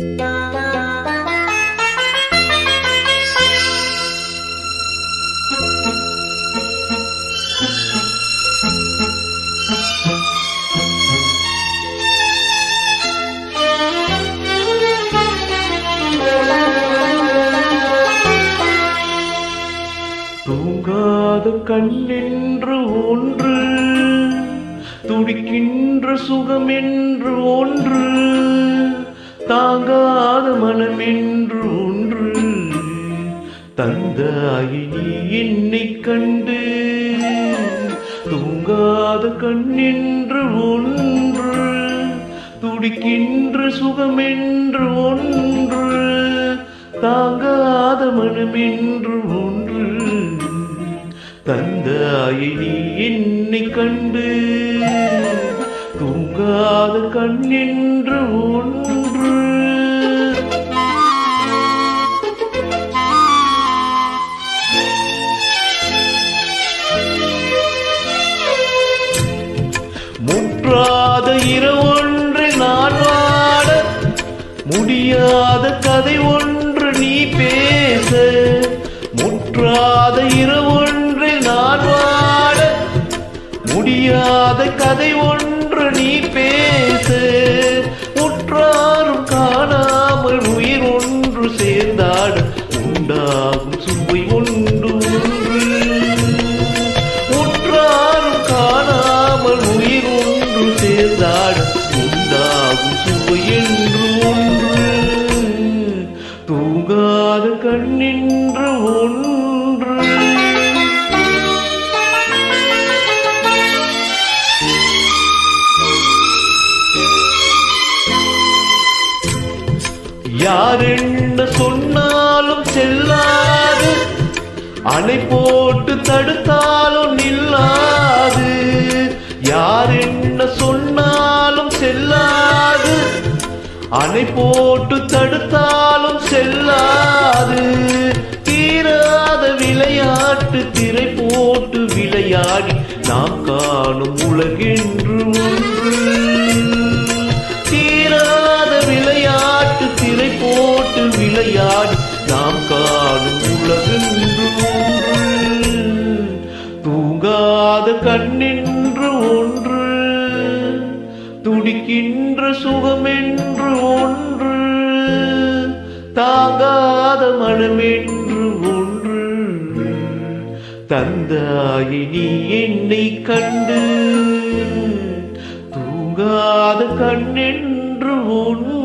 தூங்காத கண்ணென்று ஒன்று துடிக்கின்ற சுகமென்று ஒன்று. தாங்காத மனமென்று ஒன்று. தந்தாயி நீ என்னை கண்டு தூங்காத கண்ணென்று ஒன்று. துடிக்கின்ற சுகமென்று ஒன்று. தாங்காத மனமென்று ஒன்று. தந்தாயை நீ என்னை கண்டு தூங்காத கண்ணென்று ஒன்று. முற்றாத இரவொன்று நான் வாட முடியாத கதை ஒன்று நீ பேச முற்றாத இரவொன்று நான் வாட முடியாத கதை ஒன்று சேர்ந்தாட உண்டாகும் சுவை என்று ஒன்று. தூங்காத கண்ணென்று ஒன்று. யார் சொன்னாலும் செல்லாது. அணை போட்டு தடுத்தாலும் நில்லாது. அணை போட்டு தடுத்தாலும் செல்லாது. தீராத விளையாட்டு திரை போட்டு விளையாடி நாம் காணும் உலகென்று ஒன்று. தீராத விளையாட்டு திரை போட்டு விளையாடி நாம் காணும் உலகென்று ஒன்று. தூங்காத கண்ணென்று துடிக்கின்ற சுகமென்று ஒன்று தாங்காத மனமென்று ஒன்று. தந்தாயி நீ என்னை கண்டு தூங்காத கண்ணென்று ஒன்று.